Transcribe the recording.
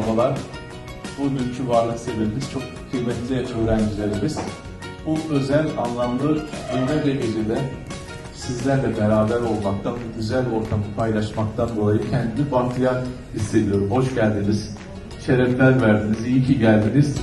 almalar bugünkü varlık sebebimiz, çok kıymetli öğrencilerimiz. Bu özel anlamlı günde ve gecede sizlerle beraber olmaktan, güzel ortamı paylaşmaktan dolayı kendimi bahtiyar hissediyorum. Hoş geldiniz, şerefler verdiniz, iyi ki geldiniz.